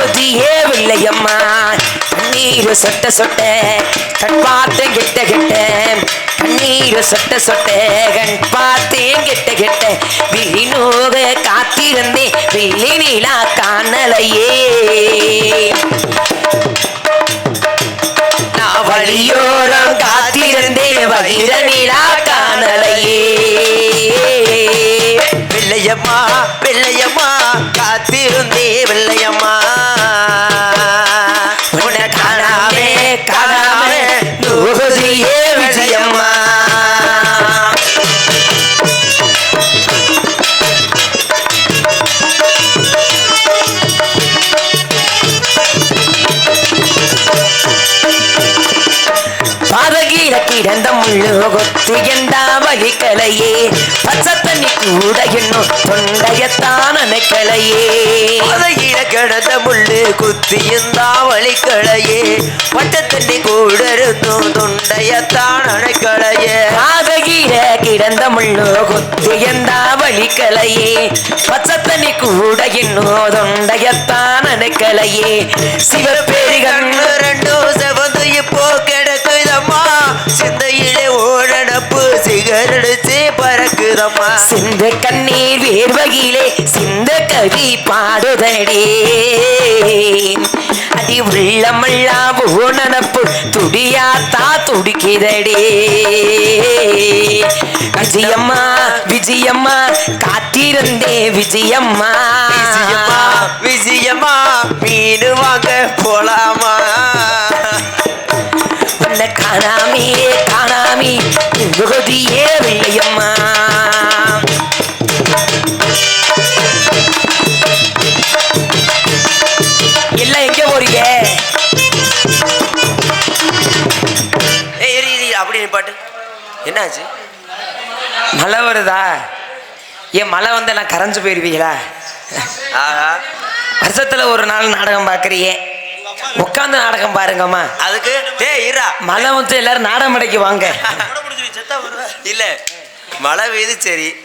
பகுதியே வில்லையம்மா தண்ணீர் சொட்ட சொட்ட கண் பார்த்தேன் கெட்ட கெட்ட. தண்ணீர் சொட்ட சொட்ட கண் பார்த்தேன் கெட்ட கெட்ட. விழிநோக காத்திருந்தேன் விழி நீலா காணலையே. நான் வழியோரம் காத்திருந்தேன் வழித நீலா வெள்ளையம்மா வெள்ளையம்மா காத்திருந்தே வெள்ளையம்மா. பாதகீர கிடந்த முள்ளு கொத்து எந்தா வழிக்கலையே பச்சை தண்ணி கூட இன்னும் தொண்டையத்தான் அணைக்கலையே. பதகில கிடந்த முள்ளு குத்தியுந்தா வழிக்களையே பட்ட தண்ணி கூட இருந்தும் தொண்டையத்தான் அணைக்களையே பாதகீர கிடந்த முள்ளு கொத்து எந்தா வழிக்கலையே. பச்சை தண்ணி கூட இன்னும் தொண்டையத்தான் அணைக்கலையே. சிவப்பேரி கண்ணு ரெண்டும் செவந்து இப்போ கிடக்குதம்மா. சிந்தையிலே ஓடனப்பு சிகரடிச்சு பறக்குதம்மா. சிந்த கண்ணீர் வேர்வகிலே சிந்த கவி பாடுதடே. அடி உள்ளமல்லா ஓனனப்பு துடியாத்தா துடிக்குதடே. விஜயம்மா விஜயம்மா காத்திருந்தே விஜயம்மா. விஜயம்மா விஜயம்மா மீன் வாங்க போலாமா. காணாமே காணாமே. விகுதியே வெள்ளையம்மா எல்லாம் எங்க போறீங்க? அப்படி பாட்டு. என்னாச்சு? மழை வருதா? ஏன் மழை வந்து நான் கரைஞ்சு போயிருவீங்களா? ஆஹா. வருஷத்துல ஒரு நாள் நாடகம் பார்க்குறியே உட்காந்து நாடகம் பாருங்கம்மா. அதுக்கு டேய் இரா மழை வந்து எல்லாரும் நாடகம் அடைக்கு வாங்க. இல்ல மழை பெய்யுது சரி.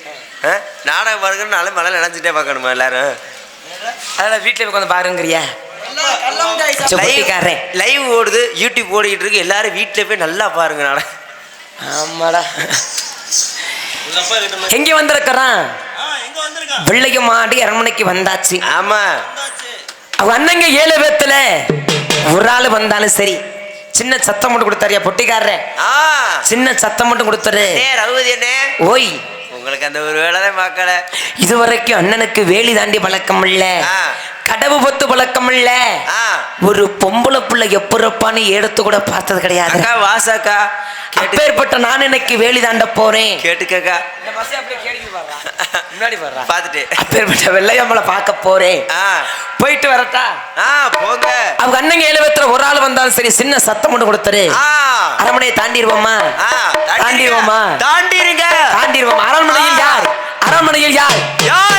ஆ, நாடகம் பாருங்கனாலும் மழை நினைஞ்சிட்டே பார்க்கணுமா எல்லாரும்? அதெல்லாம் வீட்டில் உட்காந்து பாருங்கிறியா? லைவ் ஓடுது யூடியூப் ஓடிக்கிட்டு இருக்கு. எல்லாரும் வீட்டில் போய் நல்லா பாருங்க நாடகம். ஆமாடா. எங்க வந்திருக்கிறான்? வெள்ளையும் மாடி அரண்மனைக்கு வந்தாச்சு. ஆமா. அவ அண்ணங்க ஏழு பேத்துல. ஒரு ஆள் வந்தாலும் சரி. சின்ன சத்தம் மட்டும் கொடுத்தாரியா பொட்டிக்காரரே? ஆ. சின்ன சத்தம் மட்டும் கொடுத்தாரு. ரகுபதி அண்ணே. ஓய். உங்களுக்கு அந்த ஒரு வேலை பார்க்கல. இதுவரைக்கும் அண்ணனுக்கு வேலி தாண்டி பழக்கம் இல்ல. கடவு பொத்து பழக்கம் இல்ல. ஒரு பொம்பளை பிள்ளை எப்பறப்பான்னு எடுத்து கூட பார்த்தது கிடையாது. வாசாக்கா. அப்பேற்பட்ட நான் இன்னைக்கு வேலி தாண்ட போறேன். கேட்டுக்கக்கா. முன்னாடி வர்றா பார்த்துட்டு. அப்பேற்பட்ட வெள்ளையம்மளை பார்க்க போறேன். போயிட்டு வரட்டா? ஆ போங்க. அவங்க அண்ணங்க ஒரு ஆள் வந்தாலும் சரி சின்ன சத்தம் மட்டும் கொடுத்துரு. ஆ. அரண்மனையை தாண்டிடுவோமா தாண்டிடுவோமா தாண்டிருங்க. தாண்டிடுவோமா அரண்மனையில் யார்? அரண்மனையில் யார்? யார்?